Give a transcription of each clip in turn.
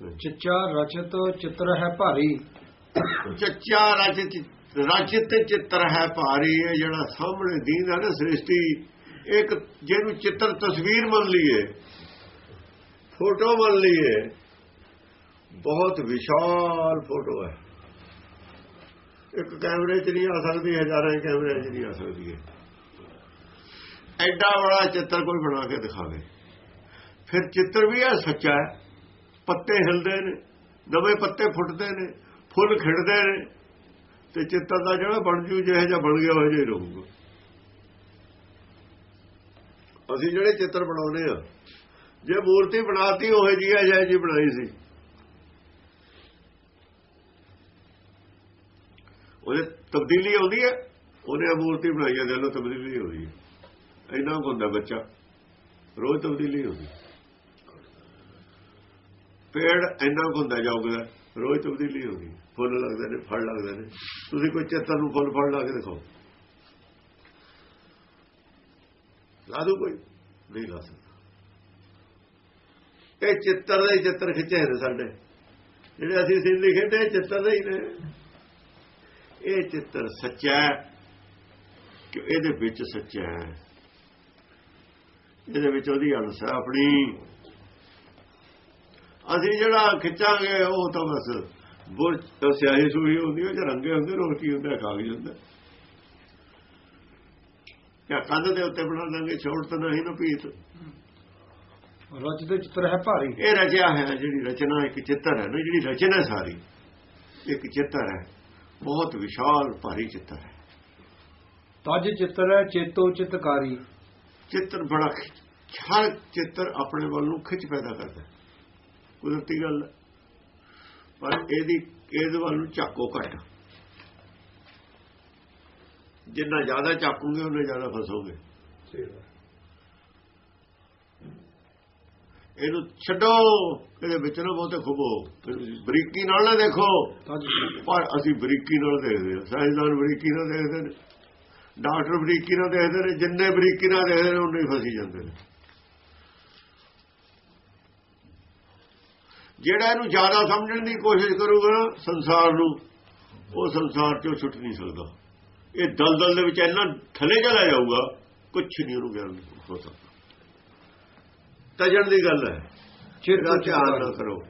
ਚੱਚਾ ਰਚਤ ਚਿੱਤਰ ਹੈ ਭਾਰੀ। ਚੱਚਾ ਰਚਿਤ ਰਚਿਤ ਚਿੱਤਰ ਹੈ ਭਾਰੀ, ਇਹ ਜਿਹੜਾ ਸਾਹਮਣੇ ਦੀਨ ਹੈ ਨਾ ਸ੍ਰਿਸ਼ਟੀ, ਇੱਕ ਜਿਹਨੂੰ ਚਿੱਤਰ ਤਸਵੀਰ ਮੰਨ ਲਈਏ, ਫੋਟੋ ਮੰਨ ਲਈਏ, ਬਹੁਤ ਵਿਸ਼ਾਲ ਫੋਟੋ ਹੈ। ਇੱਕ ਕੈਮਰੇ 'ਚ ਨਹੀਂ ਆ ਸਕਦੀ, ਹਜ਼ਾਰਾਂ ਹੀ ਕੈਮਰੇ 'ਚ ਨਹੀਂ ਆ ਸਕਦੀ ਹੈ ਐਡਾ ਬੜਾ ਚਿੱਤਰ ਕੋਈ ਬਣਾ ਕੇ ਦਿਖਾਵੇ। ਫਿਰ ਚਿੱਤਰ ਵੀ ਹੈ ਸੱਚਾ ਹੈ। ਪੱਤੇ ਹਿਲਦੇ ਨੇ, ਨਵੇਂ ਪੱਤੇ ਫੁੱਟਦੇ ਨੇ, ਫੁੱਲ ਖਿੜਦੇ ਨੇ, ਤੇ ਚਿੱਤਰ ਦਾ ਜਿਹੜਾ ਬਣ ਜੂ, ਜਿਹੇ ਜਿਹਾ ਬਣ ਗਿਆ, ਉਹ ਜਿਹਾ ਰਹੂਗਾ। ਅਸੀਂ ਜਿਹੜੇ ਚਿੱਤਰ ਬਣਾਉਂਦੇ ਆ ਜੇ ਮੂਰਤੀ ਬਣਾਤੀ, ਉਹ ਜੀ ਹੈ ਜਿਹੇ ਜੀ ਬਣਾਈ ਸੀ। ਉਹਦੇ ਤਬਦੀਲੀ ਆਉਂਦੀ ਹੈ, ਉਹਨੇ ਮੂਰਤੀ ਬਣਾਈ ਹੈ, ਦਿਲੋਂ ਤਬਦੀਲੀ ਆਉਂਦੀ ਹੈ। ਇੰਨਾ ਕੁ ਹੁੰਦਾ ਬੱਚਾ, ਰੋਜ਼ ਤਬਦੀਲੀ ਹੁੰਦੀ ਪੇੜ ਇੰਨਾ ਕੁ ਹੁੰਦਾ ਜਾਊਗਾ, ਰੋਜ਼ ਤਬਦੀਲੀ ਹੁੰਦੀ ਫੁੱਲ ਲੱਗਦੇ ਨੇ, ਫਲ ਲੱਗਦੇ ਨੇ। ਤੁਸੀਂ ਕੋਈ ਚੇਤਨ ਨੂੰ ਫੁੱਲ ਫਲ ਲਾ ਕੇ ਦਿਖਾਓ। ਲਾ ਦੋ ਕੋਈ। ਨਹੀਂ ਲਾ ਸਕਦਾ। ਇਹ ਚਿੱਤਰ ਦੇ ਚਿੱਤਰ ਖਿੱਚੇ ਨੇ ਸਾਡੇ। ਜਿਹੜੇ ਅਸੀਂ ਸਿੰਧੀ ਖੇਡੇ ਇਹ ਚਿੱਤਰ ਦੇ ਹੀ ਨੇ। ਇਹ ਚਿੱਤਰ ਸੱਚਾ ਹੈ ਕਿ ਇਹਦੇ ਵਿੱਚ ਸੱਚਾ ਹੈ। ਇਹਦੇ ਵਿੱਚ ਉਹਦੀ ਅੰਸ਼ ਆਪਣੀ। ਅਸੀਂ ਜਿਹੜਾ ਖਿੱਚਾਂਗੇ ਉਹ ਤਾਂ ਬਸ ਬੁਰ ਸਿਆਹੀ ਸੂਹੀ ਹੁੰਦੀ ਹੈ ਜਾਂ ਰੰਗੇ ਹੁੰਦੇ ਰੋਟੀ ਹੁੰਦਾ ਕਾਗਜ਼ ਹੁੰਦਾ ਜਾਂ ਕੰਧ ਦੇ ਉੱਤੇ ਬਣਾ ਦਾਂਗੇ ਛੋੜ ਤਾਂ ਨਹੀਂ ਨਾ ਪੀਤ ਰਚਤ ਚਿੱਤਰ ਹੈ ਭਾਰੀ। ਇਹ ਰਚਿਆ ਹੈ ਜਿਹੜੀ ਰਚਨਾ ਇੱਕ ਚਿੱਤਰ ਹੈ ਨਾ ਜਿਹੜੀ ਰਚਨਾ ਸਾਰੀ ਇੱਕ ਚਿੱਤਰ ਹੈ। ਬਹੁਤ ਵਿਸ਼ਾਲ ਭਾਰੀ ਚਿੱਤਰ ਹੈ। ਤਜ ਚਿੱਤਰ ਹੈ ਚੇਤੋ ਚਿਤਕਾਰੀ। ਚਿੱਤਰ ਬੜਾ ਹਰ ਚਿੱਤਰ ਆਪਣੇ ਵੱਲ ਨੂੰ ਖਿੱਚ ਪੈਦਾ ਕਰਦਾ ਕੁਦਰਤੀ ਗੱਲ ਹੈ। ਪਰ ਇਹਦੀ ਇਹਦੇ ਵੱਲ ਨੂੰ ਝਾਕੋ ਘੱਟ ਜਿੰਨਾ ਜ਼ਿਆਦਾ ਝਾਕੂਗੇ ਉਹਨੇ ਜ਼ਿਆਦਾ ਫਸੋਗੇ। ਇਹਨੂੰ ਛੱਡੋ ਇਹਦੇ ਵਿੱਚ ਨਾ ਬਹੁਤੇ ਖੁਬੋ। ਬਰੀਕੀ ਨਾਲ ਨਾ ਦੇਖੋ। ਪਰ ਅਸੀਂ ਬਰੀਕੀ ਨਾਲ ਦੇਖਦੇ ਹਾਂ। ਸਾਇੰਸਦਾਨ ਬਰੀਕੀ ਨਾਲ ਦੇਖਦੇ ਨੇ। ਡਾਕਟਰ ਬਰੀਕੀ ਨਾਲ ਦੇਖਦੇ ਨੇ। ਜਿੰਨੇ ਬਰੀਕੀ ਨਾਲ ਦੇਖਦੇ ਨੇ ਉਨੇ ਹੀ ਫਸੀ ਜਾਂਦੇ ਨੇ। ਜਿਹੜਾ ਇਹਨੂੰ ਜ਼ਿਆਦਾ ਸਮਝਣ ਦੀ ਕੋਸ਼ਿਸ਼ ਕਰੂਗਾ ਸੰਸਾਰ ਨੂੰ ਉਹ ਸੰਸਾਰ ਚੋਂ ਛੁੱਟ ਨਹੀਂ ਸਕਦਾ। ਇਹ ਦਲਦਲ ਦੇ ਵਿੱਚ ਇੰਨਾ ਥੱਲੇ ਚਲਾ ਜਾਊਗਾ ਕੁਝ ਨਹੀਂ ਉਹਨੂੰ ਗਿਆਨ ਹੋ ਸਕਦਾ। ਤਜਣ ਦੀ ਗੱਲ ਹੈ ਇਹਦਾ ਚੇਤੋ ਧਿਆਨ ਨਾ ਕਰੋ।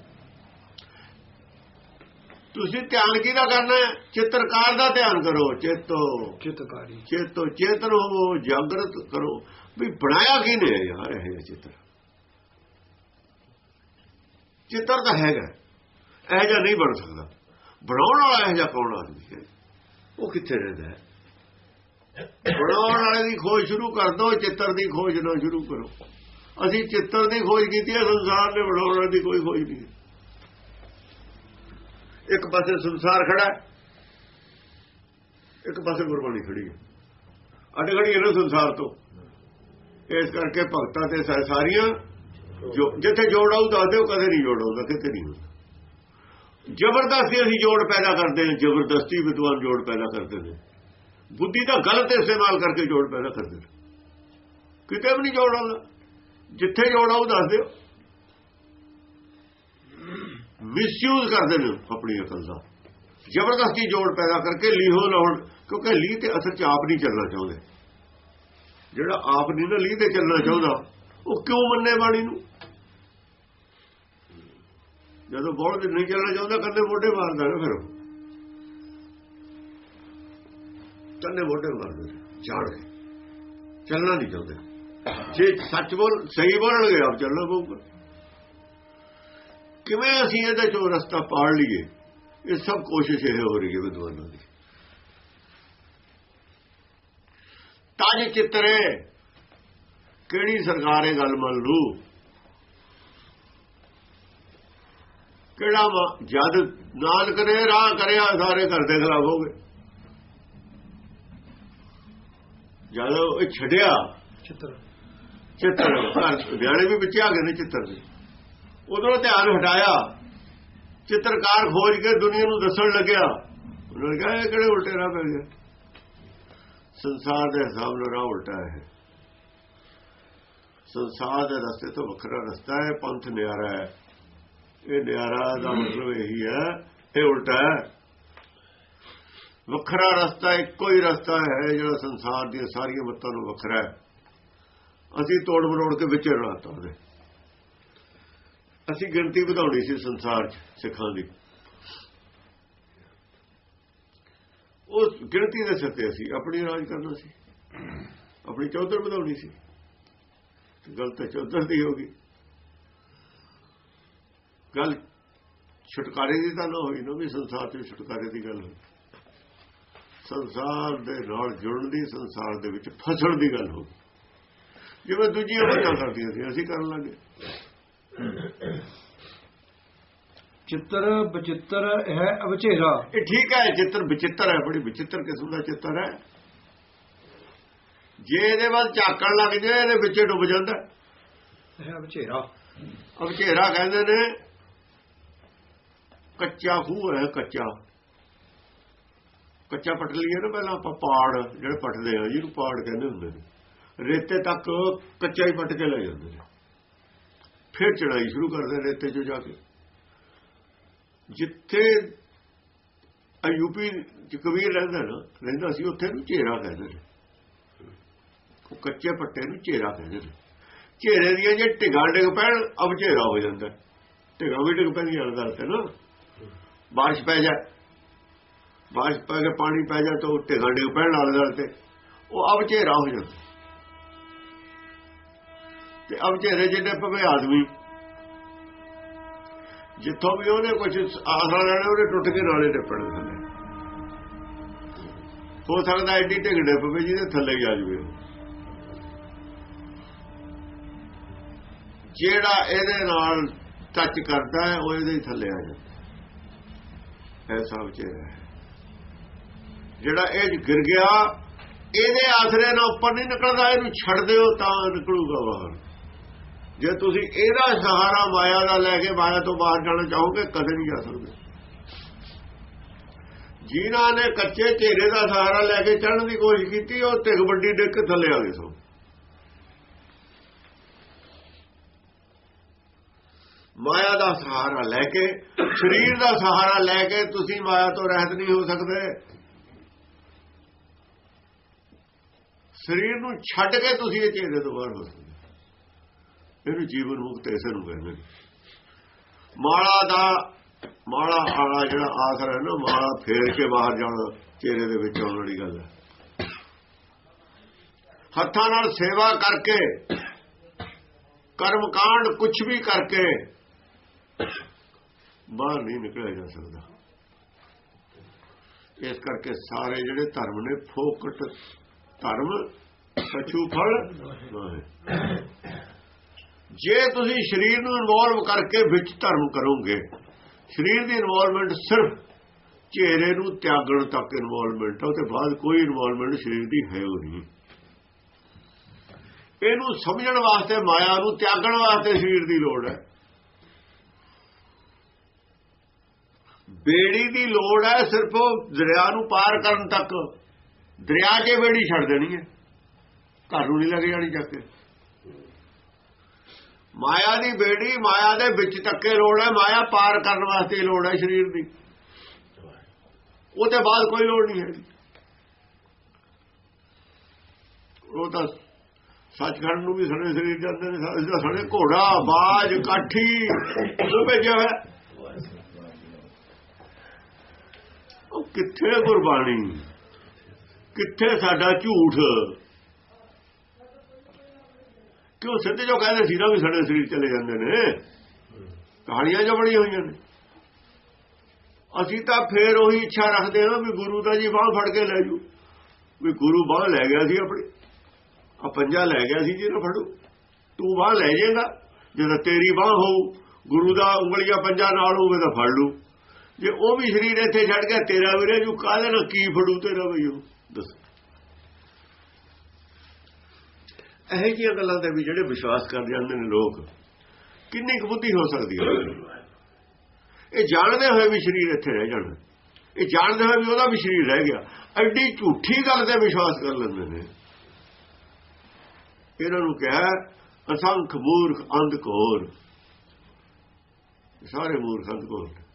ਤੁਸੀਂ ਧਿਆਨ ਕਿਹਦਾ ਕਰਨਾ ਹੈ? ਚਿੱਤਰਕਾਰ ਦਾ ਧਿਆਨ ਕਰੋ ਚੇਤੋ। ਚਿਤਕਾਰੀ। ਚੇਤੋ ਚੇਤਨ ਹੋਵੋ ਜਾਗਰਤ ਕਰੋ। ਵੀ ਬਣਾਇਆ ਕਿਨੇ ਯਾਰ ਇਹ ਚਿੱਤਰ? ਚਿੱਤਰ ਤਾਂ ਹੈਗਾ। ਇਹ ਜਿਹਾ ਨਹੀਂ ਬਣ ਸਕਦਾ। ਬਣਾਉਣ ਵਾਲਾ ਇਹ ਜਿਹਾ ਕੌਣ ਆਦਮੀ ਹੈ? ਉਹ ਕਿੱਥੇ ਰਹਿੰਦਾ ਹੈ? ਬਣਾਉਣ ਵਾਲੇ ਦੀ ਖੋਜ ਸ਼ੁਰੂ ਕਰ ਦੋ ਚਿੱਤਰ ਦੀ ਖੋਜ ਨਾ ਸ਼ੁਰੂ ਕਰੋ। ਅਸੀਂ ਚਿੱਤਰ ਦੀ ਖੋਜ ਕੀਤੀ ਹੈ, ਸੰਸਾਰ ਨੇ ਬਣਾਉਣ ਵਾਲੇ ਦੀ ਕੋਈ ਖੋਜ ਨਹੀਂ। ਇੱਕ ਪਾਸੇ ਸੰਸਾਰ ਖੜਾ ਇੱਕ ਪਾਸੇ ਗੁਰਬਾਣੀ ਖੜੀ ਹੈ। ਅੱਡ ਖੜੀ ਹੈ ਨਾ ਸੰਸਾਰ ਤੋਂ। ਇਸ ਕਰਕੇ ਭਗਤਾਂ ਤੇ ਸਾਰੀਆਂ ਜਿੱਥੇ ਜੋੜ ਆਉ ਦੱਸ ਦਿਓ ਕਦੇ ਨਹੀਂ ਜੋੜ ਆਉਂਦਾ ਕਿਤੇ ਨਹੀਂ ਹੁੰਦਾ ਜ਼ਬਰਦਸਤੀ ਅਸੀਂ ਜੋੜ ਪੈਦਾ ਕਰਦੇ ਹਾਂ, ਜ਼ਬਰਦਸਤੀ ਵਿਦਵਾਨ ਜੋੜ ਪੈਦਾ ਕਰਦੇ ਨੇ। ਬੁੱਧੀ ਦਾ ਗਲਤ ਇਸਤੇਮਾਲ ਕਰਕੇ ਜੋੜ ਪੈਦਾ ਕਰਦੇ ਨੇ। ਕਿਤੇ ਵੀ ਨਹੀਂ ਜੋੜ ਆਉਂਦਾ। ਜਿੱਥੇ ਜੋੜ ਆਉ ਦੱਸ ਦਿਓ। ਮਿਸਯੂਜ਼ ਕਰਦੇ ਨੇ ਆਪਣੀ ਅਕਲ ਦਾ। ਜ਼ਬਰਦਸਤੀ ਜੋੜ ਪੈਦਾ ਕਰਕੇ ਲੀਹੋ ਲਾਉਣ, ਕਿਉਂਕਿ ਲੀਹ ਤੇ ਅਸਲ ਚ ਆਪ ਨਹੀਂ ਚੱਲਣਾ ਚਾਹੁੰਦੇ। ਜਿਹੜਾ ਆਪ ਨਹੀਂ ਨਾ ਲੀਹ ਤੇ ਚੱਲਣਾ ਚਾਹੁੰਦਾ, ਉਹ ਕਿਉਂ ਮੰਨੇ ਬਾਣੀ ਨੂੰ? ਜਦੋਂ ਬੋਲ ਨਹੀਂ ਚੱਲਣਾ ਚਾਹੁੰਦਾ, ਕੰਨੇ ਮੋਢੇ ਮਾਰਦਾ ਨਾ ਫਿਰ ਉਹ। ਕੰਨੇ ਮੋਢੇ ਮਾਰਦਾ ਜਾਣ ਕੇ। ਚੱਲਣਾ ਨਹੀਂ ਚਾਹੁੰਦੇ। ਜੇ ਸੱਚ ਬੋਲ, ਸਹੀ ਬੋਲਣਗੇ ਆਪ ਚੱਲਣਾ ਪਊਗਾ। ਕਿਵੇਂ ਅਸੀਂ ਇਹਦੇ ਚੋਂ ਰਸਤਾ ਪਾੜ ਲਈਏ? ਇਹ ਸਭ ਕੋਸ਼ਿਸ਼ ਇਹ ਹੋ ਰਹੀ ਹੈ ਵਿਦਵਾਨਾਂ ਦੀ। ਤਾਜ ਚਿੱਤਰੇ ਕਿਹੜੀ ਸਰਕਾਰ ਇਹ ਗੱਲ ਮੰਨ ਲੂ ਕਿਹੜਾ ਜਦ ਨਾਨਕ ਨੇ ਰਾਹ ਕਰਿਆ ਸਾਰੇ ਘਰ ਦੇ ਖਿਲਾਫ ਹੋ ਗਏ। ਜਦ ਇਹ ਛੱਡਿਆ ਚਿੱਤਰ। ਚਿੱਤਰ ਘਰ ਵੀ ਵਿੱਚ ਆ ਗਏ ਨੇ ਚਿੱਤਰ ਦੇ। ਉਧਰੋਂ ਧਿਆਨ ਹਟਾਇਆ। ਚਿੱਤਰਕਾਰ ਖੋਜ ਕੇ ਦੁਨੀਆ ਨੂੰ ਦੱਸਣ ਲੱਗਿਆ। ਉਹਨਾਂ ਨੇ ਕਿਹਾ ਇਹ ਕਿਹੜੇ ਉਲਟੇ ਰਾਹ ਪੈ ਗਏ? ਸੰਸਾਰ ਦੇ ਹਿਸਾਬ ਨਾਲ ਰਾਹ ਉਲਟਾ ਹੈ। ਸੰਸਾਰ ਦੇ ਰਸਤੇ ਤੋਂ ਵੱਖਰਾ ਰਸਤਾ ਹੈ ਪੰਥ ਨਿਆਰਾ ਹੈ। ਇਹ ਨਿਆਰਾ ਦਾ ਮਤਲਬ ਇਹੀ ਹੈ, ਇਹ ਉਲਟਾ ਹੈ। ਵੱਖਰਾ ਰਸਤਾ, ਇੱਕੋ ਹੀ ਰਸਤਾ ਹੈ ਜਿਹੜਾ ਸੰਸਾਰ ਦੀਆਂ ਸਾਰੀਆਂ ਮੱਤਾਂ ਨੂੰ ਵੱਖਰਾ ਹੈ। ਅਸੀਂ ਤੋੜ ਮਰੋੜ ਕੇ ਵਿੱਚ ਰਲਾਤਾ ਉਹਦੇ। ਅਸੀਂ ਗਿਣਤੀ ਵਧਾਉਣੀ ਸੀ ਸੰਸਾਰ 'ਚ, ਸਿੱਖਾਂ ਦੀ। ਉਸ ਗਿਣਤੀ ਦੇ ਸਿਰ ਤੇ ਅਸੀਂ ਆਪਣੀ ਰਾਜ ਕਰਨਾ ਸੀ। ਆਪਣੀ ਚੌਧਰ ਵਧਾਉਣੀ ਸੀ। ਗਲਤ ਚੌਧਰ ਦੀ ਹੋ ਗਈ। ਗੱਲ ਛੁਟਕਾਰੇ ਦੀ ਤਾਂ ਨਾ ਹੋਈ ਨਾ ਵੀ ਸੰਸਾਰ ਤੋਂ ਛੁਟਕਾਰੇ ਦੀ ਗੱਲ ਹੋਈ। ਸੰਸਾਰ ਦੇ ਨਾਲ ਜੁੜਨ ਦੀ ਸੰਸਾਰ ਦੇ ਵਿੱਚ ਫਸਣ ਦੀ ਗੱਲ ਹੋ ਜਿਵੇਂ ਦੂਜੀਆਂ ਬੱਚਾਂ ਕਰਦੀਆਂ ਸੀ ਅਸੀਂ ਕਰਨ ਲੱਗੇ। ਚਿੱਤਰ ਬਚਿੱਤਰ ਹੈ ਅਵਚੇਰਾ। ਇਹ ਠੀਕ ਹੈ ਚਿੱਤਰ ਵਿਚਿੱਤਰ ਹੈ ਬੜੀ ਵਿਚਿੱਤਰ ਕਿਸਮ ਦਾ ਚਿੱਤਰ ਹੈ। ਜੇ ਇਹਦੇ ਵੱਲ ਝਾਕਣ ਲੱਗ ਜਾਏ ਇਹਦੇ ਵਿੱਚ ਡੁੱਬ ਜਾਂਦਾ। ਹੈ ਅਵਚੇਰਾ। ਅਵਚੇਰਾ ਕਹਿੰਦੇ ਨੇ ਕੱਚਾ ਖੂਹ ਹੈ ਕੱਚਾ। ਕੱਚਾ ਪਟ ਲਈਏ ਨਾ ਪਹਿਲਾਂ ਆਪਾਂ ਪਾੜ, ਜਿਹੜੇ ਪਟਦੇ ਆ, ਜਿਹਨੂੰ ਪਾੜ ਕਹਿੰਦੇ ਹੁੰਦੇ ਨੇ। ਰੇਤੇ ਤੱਕ ਕੱਚਾ ਹੀ ਪਟ ਕੇ ਲੈ ਜਾਂਦੇ ਨੇ। ਫਿਰ ਚੜਾਈ ਸ਼ੁਰੂ ਕਰਦੇ ਰੇਤੇ 'ਚ ਜਾ ਕੇ। ਜਿੱਥੇ ਯੂਪੀ ਚ ਕਬੀਰ ਰਹਿੰਦਾ ਨਾ, ਰਹਿੰਦਾ ਸੀ ਉੱਥੇ ਨੂੰ ਝੇਰਾ ਕਹਿੰਦੇ ਨੇ। ਉਹ ਕੱਚੇ ਪੱਟੇ ਨੂੰ ਝੇਰਾ ਕਹਿੰਦੇ ਨੇ। ਝੇਰੇ ਦੀਆਂ ਜੇ ਢਿੱਗਾਂ ਡਿੱਗ ਪੈਣ ਅਬ ਝੇਰਾ ਹੋ ਜਾਂਦਾ। ਢਿੱਗਾਂ ਵੀ ਡਿੱਗ ਪੈਂਦੀਆਂ ਗੱਲ ਤੇ ਨਾ। ਬਾਰਿਸ਼ ਪੈ ਜਾ ਬਾਰਿਸ਼ ਪੈ ਕੇ ਪਾਣੀ ਪੈ ਜਾ ਤਾਂ ਉਹ ਢਿੱਗਾਂ ਡਿੱਗ ਪੈਣ ਨਾਲ ਗੱਲ ਤੇ ਉਹ ਅਬ ਝੇਰਾ ਹੋ ਜਾਂਦਾ। ਤੇ ਅਵਚੇਰੇ ਝੇਰੇ ਜਿੱਡੇ ਪਵੇ ਆਦਮੀ, ਜਿੱਥੋਂ ਵੀ ਉਹਨੇ ਕੁਝ ਆਸਰਾ ਲੈਣਾ, ਉਹਨੇ ਟੁੱਟ ਕੇ ਨਾਲੇ ਟੱਪਣ ਥੱਲੇ ਹੋ ਸਕਦਾ ਐਡੀ ਢਿੱਗ ਡਿੱਪ ਪਵੇ ਜਿਹਦੇ ਥੱਲੇ ਹੀ ਆ ਜਵੇ ਜਿਹੜਾ ਇਹਦੇ ਨਾਲ ਟੱਚ ਕਰਦਾ ਹੈ, ਉਹ ਇਹਦੇ ਥੱਲੇ ਆ ਜਾਂਦਾ। ਐਸਾ ਵਿਚਾਰਾ ਹੈ ਜਿਹੜਾ ਇਹ ਗਿਰ ਗਿਆ, ਇਹਦੇ ਆਸਰੇ ਨਾਲ ਉੱਪਰ ਨਹੀਂ ਨਿਕਲਦਾ, ਇਹਨੂੰ ਛੱਡ ਦਿਓ ਤਾਂ ਨਿਕਲੂਗਾ ਬਾਹਰ। ਜੇ ਤੁਸੀਂ ਇਹਦਾ ਸਹਾਰਾ ਮਾਇਆ ਦਾ ਲੈ ਕੇ ਮਾਇਆ ਤੋਂ ਬਾਹਰ ਜਾਣਾ ਚਾਹੋਗੇ, ਕਦੇ ਨਹੀਂ ਜਾ ਸਕਦੇ। ਜਿਨ੍ਹਾਂ ਨੇ ਕੱਚੇ ਢੇਰੇ ਦਾ ਸਹਾਰਾ ਲੈ ਕੇ ਚੜ੍ਹਨ ਦੀ ਕੋਸ਼ਿਸ਼ ਕੀਤੀ, ਉਹ ਤਿਗ ਵੱਡੀ ਡਿੱਗ ਕੇ ਥੱਲੇ ਆ ਗਏ ਸੋ। ਮਾਇਆ ਦਾ ਸਹਾਰਾ ਲੈ ਕੇ, ਸਰੀਰ ਦਾ ਸਹਾਰਾ ਲੈ ਕੇ ਤੁਸੀਂ ਮਾਇਆ ਤੋਂ ਰਹਿਤ ਨਹੀਂ ਹੋ ਸਕਦੇ। ਸਰੀਰ ਨੂੰ ਛੱਡ ਕੇ ਤੁਸੀਂ ਇਹ ਚੇਰੇ ਤੋਂ ਬਾਹਰ ਹੋ ਸਕਦੇ। ਇਹਨੂੰ ਜੀਵਨ ਮੁਕਤ ਇਸੇ ਨੂੰ ਕਹਿੰਦੇ ਮਾਲਾ ਦਾ, ਮਾਲਾ ਆਲਾ ਜਿਹੜਾ ਆਖਰ ਹੈ ਨਾ, ਮਾਲਾ ਫੇਰ ਕੇ ਬਾਹਰ ਜਾਣਾ, ਚਿਹਰੇ ਦੇ ਵਿੱਚ ਆਉਣ ਵਾਲੀ ਗੱਲ ਹੈ। ਹੱਥਾਂ ਨਾਲ ਸੇਵਾ ਕਰਕੇ, ਕਰਮ ਕਾਂਡ ਕੁਝ ਵੀ ਕਰਕੇ ਬਾਹਰ ਨਹੀਂ ਨਿਕਲਿਆ ਜਾ ਸਕਦਾ। ਇਸ ਕਰਕੇ ਸਾਰੇ ਜਿਹੜੇ ਧਰਮ ਨੇ, ਫੋਕਟ ਧਰਮ ਸਚੂ ਫਲ ਜੇ ਤੁਸੀਂ ਸਰੀਰ ਨੂੰ ਇਨਵੋਲਵ ਕਰਕੇ ਵਿੱਚ ਧਰਮ ਕਰੋਗੇ, ਸਰੀਰ ਦੀ ਇਨਵੋਲਵਮੈਂਟ ਸਿਰਫ ਚਿਹਰੇ ਨੂੰ ਤਿਆਗਣ ਤੱਕ ਇਨਵੋਲਵਮੈਂਟ ਹੈ ਉਹਦੇ ਬਾਅਦ ਕੋਈ ਇਨਵੋਲਵਮੈਂਟ ਸਰੀਰ ਦੀ ਹੈ ਉਹ ਨਹੀਂ। ਇਹਨੂੰ ਸਮਝਣ ਵਾਸਤੇ, ਮਾਇਆ ਨੂੰ ਤਿਆਗਣ ਵਾਸਤੇ ਸਰੀਰ ਦੀ ਲੋੜ ਹੈ। ਬੇੜੀ ਦੀ ਲੋੜ ਹੈ ਸਿਰਫ ਉਹ ਦਰਿਆ ਨੂੰ ਪਾਰ ਕਰਨ ਤੱਕ। ਦਰਿਆ 'ਚ ਬੇੜੀ ਛੱਡ ਦੇਣੀ ਹੈ, ਘਰ ਨੂੰ ਨਹੀਂ ਲੱਗ ਜਾਣੀ ਚੱਕ ਕੇ। ਮਾਇਆ ਦੀ ਬੇੜੀ ਮਾਇਆ ਦੇ ਵਿੱਚ ਤੱਕੇ ਲੋੜ ਹੈ, ਮਾਇਆ ਪਾਰ ਕਰਨ ਵਾਸਤੇ ਲੋੜ ਹੈ ਸਰੀਰ ਦੀ। ਉਹਦੇ ਬਾਅਦ ਕੋਈ ਲੋੜ ਨਹੀਂ ਹੈ ਉਹ ਤਾਂ ਸੱਚਖੰਡ ਨੂੰ ਵੀ ਸਣੇ ਸਰੀਰ ਜਾਂਦੇ ਨੇ, ਸਾਡੇ ਸਾਡੇ ਘੋੜਾ, ਬਾਜ, ਕਾਠੀ ਉਹ ਭੇਜਿਆ ਹੋਇਆ ਉਹ ਕਿੱਥੇ ਗੁਰਬਾਣੀ? ਕਿੱਥੇ ਸਾਡਾ ਝੂਠ? ਕਿਉਂ ਸਿੱਧੇ ਜੋ ਕਹਿੰਦੇ ਸੀ ਨਾ ਵੀ ਸਾਡੇ ਸਰੀਰ ਚਲੇ ਜਾਂਦੇ ਨੇ? ਕਹਾਣੀਆਂ ਜੋ ਬਣੀਆਂ ਹੋਈਆਂ ਨੇ। ਅਸੀਂ ਤਾਂ ਫੇਰ ਉਹੀ ਇੱਛਾ ਰੱਖਦੇ ਹਾਂ ਵੀ ਗੁਰੂ ਦਾ ਜੀ ਬਾਹ ਫੜ ਕੇ ਲੈ ਜੂ ਵੀ ਗੁਰੂ ਬਾਹ ਲੈ ਗਿਆ ਸੀ ਆਪਣੀ। ਆ ਪੰਜਾ ਲੈ ਗਿਆ ਸੀ ਜਿਹਨੂੰ ਫੜੂ। ਤੂੰ ਬਾਹ ਲੈ ਜਾਏਗਾ। ਜਦੋਂ ਤੇਰੀ ਬਾਹ ਹੋਊ, ਗੁਰੂ ਦਾ ਉਂਗਲੀਆਂ ਪੰਜਾ ਨਾਲ ਹੋਵੇ ਤਾਂ ਫੜ ਲੂ ਜੇ ਉਹ ਵੀ ਸਰੀਰ ਇੱਥੇ ਛੱਡ ਗਿਆ, ਤੇਰਾ ਵੀਰੇ, ਜੂ ਕਾਹਦੇ ਨਾਲ ਕੀ ਫੜੂ ਤੇਰਾ ਬਈ ਉਹ? ਦੱਸ। ਇਹ ਜਿਹੀਆਂ ਗੱਲਾਂ ਤੇ ਵੀ ਜਿਹੜੇ ਵਿਸ਼ਵਾਸ ਕਰ ਜਾਂਦੇ ਨੇ ਲੋਕ, ਕਿੰਨੀ ਕੁ ਬੁੱਧੀ ਹੋ ਸਕਦੀ ਹੈ? ਇਹ ਜਾਣਦੇ ਹੋਏ ਵੀ ਸਰੀਰ ਇੱਥੇ ਰਹਿ ਜਾਣਾ। ਇਹ ਜਾਣਦੇ ਹੋਏ ਵੀ ਉਹਦਾ ਵੀ ਸਰੀਰ ਰਹਿ ਗਿਆ। ਐਡੀ ਝੂਠੀ ਗੱਲ ਤੇ ਵਿਸ਼ਵਾਸ ਕਰ ਲੈਂਦੇ ਨੇ। ਇਹਨਾਂ ਨੂੰ ਕਿਹਾ, ਅਸੰਖ ਮੂਰਖ ਅੰਧ ਕੋਰ ਸਾਰੇ ਮੂਰਖ ਮੂਰਖਾਂ ਕੋਲ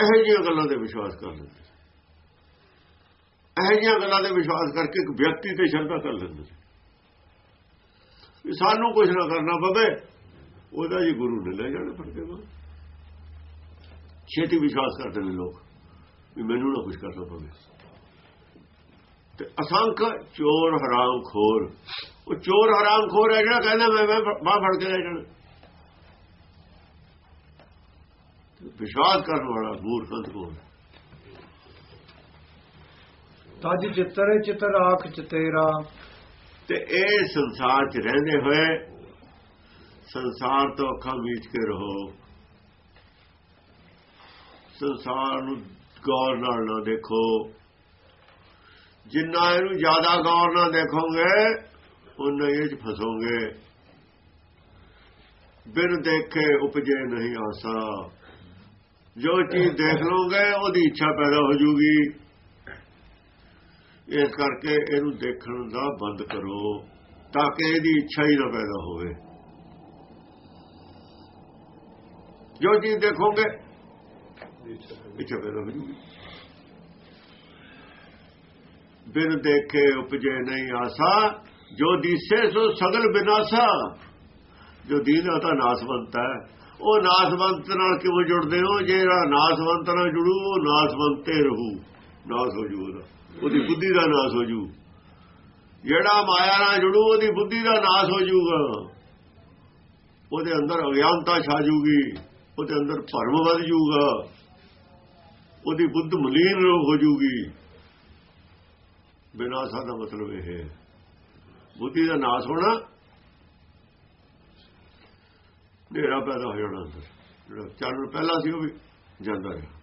ਇਹੋ ਜਿਹੀਆਂ ਗੱਲਾਂ ਤੇ ਵਿਸ਼ਵਾਸ ਕਰ ਲੈਂਦੇ ਇਹੋ ਜਿਹੀਆਂ ਗੱਲਾਂ ਤੇ ਵਿਸ਼ਵਾਸ ਕਰਕੇ ਇੱਕ ਵਿਅਕਤੀ ਤੇ ਸ਼ਰਧਾ ਕਰ ਲੈਂਦੇ ਵੀ ਸਾਨੂੰ ਕੁਝ ਨਾ ਕਰਨਾ ਪਵੇ, ਉਹਦਾ ਜੀ ਗੁਰੂ ਨੇ ਲੈ ਜਾਣਾ ਫੜ ਕੇ ਬਾਹਰ। ਛੇਤੀ ਵਿਸ਼ਵਾਸ ਕਰਦੇ ਨੇ ਲੋਕ ਵੀ ਮੈਨੂੰ ਨਾ ਕੁਝ ਕਰਨਾ ਪਵੇ। ਤੇ ਅਸੰਖ ਚੋਰ ਹਰਾਮ ਖੋਰ ਉਹ ਚੋਰ ਹਰਾਮ ਖੋਰ ਹੈ ਜਿਹੜਾ ਕਹਿੰਦਾ ਮੈਂ ਮੈਂ ਬਾਹ ਫੜ ਕੇ ਲੈ ਜਾਣਾ। ਵਿਸ਼ਵਾਸ ਕਰਨ ਵਾਲਾ ਮੂਰਖੰਤ ਕੋਲ ਤਜ ਚਿੱਤਰ ਚਿੱਤਰ ਆਖ ਚਤੇਰਾ ਤੇ ਇਹ ਸੰਸਾਰ 'ਚ ਰਹਿੰਦੇ ਹੋਏ ਸੰਸਾਰ ਤੋਂ ਅੱਖਾਂ ਮੀਚ ਕੇ ਰਹੋ ਸੰਸਾਰ ਨੂੰ ਗੌਰ ਨਾਲ ਨਾ ਦੇਖੋ ਜਿੰਨਾ ਇਹਨੂੰ ਜ਼ਿਆਦਾ ਗੌਰ ਨਾਲ ਦੇਖੋਗੇ ਉਨਾ ਇਹ 'ਚ ਫਸੋਗੇ ਬਿਨ ਦੇਖੇ ਉਪਜੇ ਨਹੀਂ ਆਸਾ ਜੋ ਚੀਜ਼ ਦੇਖ ਲਓਗੇ, ਉਹਦੀ ਇੱਛਾ ਪੈਦਾ ਹੋ ਜੂਗੀ। ਇਸ ਕਰਕੇ ਇਹਨੂੰ ਦੇਖਣ ਦਾ ਬੰਦ ਕਰੋ, ਤਾਂ ਕਿ ਇਹਦੀ ਇੱਛਾ ਹੀ ਨਾ ਪੈਦਾ ਹੋਵੇ। ਜੋ ਚੀਜ਼ ਦੇਖੋਗੇ, ਇੱਛਾ ਪੈਦਾ ਹੋ ਜੂਗੀ। ਬਿਨ ਦੇਖੇ ਉਪਜੇ ਨਹੀਂ ਆਸਾ, ਜੋ ਦਿਸੇ ਸੋ ਸਗਲ ਬਿਨਾਸਾ। ਜੋ ਦੀਦਾ ਤਾਂ ਨਾਸਵੰਤ ਹੈ। ਉਹ ਨਾਸਵੰਤ ਨਾਲ ਕਿਵੇਂ ਜੁੜਦੇ ਹੋ? ਜਿਹੜਾ ਨਾਸਵੰਤ ਨਾਲ ਜੁੜੂ, ਉਹ ਨਾਸਵੰਤੇ ਰਹੂ। ਨਾਸ ਹੋ ਜੂ ਉਹਦਾ। ਉਹਦੀ ਬੁੱਧੀ ਦਾ ਨਾਸ ਹੋ ਜੂ। ਜਿਹੜਾ ਮਾਇਆ ਨਾਲ ਜੁੜੂ, ਉਹਦੀ ਬੁੱਧੀ ਦਾ ਨਾਸ ਹੋ ਜੂਗਾ। ਉਹਦੇ ਅੰਦਰ ਅਗਿਆਨਤਾ ਛਾ ਜੂਗੀ। ਉਹਦੇ ਅੰਦਰ ਭਰਮ ਵੱਧ ਜੂਗਾ। ਉਹਦੀ ਬੁੱਧ ਮਲੀਨ ਹੋ ਜੂਗੀ। ਬਿਨਾਸਾ ਦਾ ਮਤਲਬ ਇਹ ਹੈ। ਬੁੱਧੀ ਦਾ ਨਾਸ ਹੋਣਾ ਹਨੇਰਾ ਪੈਦਾ ਹੋ ਜਾਣਾ ਅੰਦਰ। ਜਿਹੜਾ ਚਾਨਣ ਪਹਿਲਾਂ ਸੀ ਉਹ ਵੀ ਜਾਂਦਾ ਰਿਹਾ।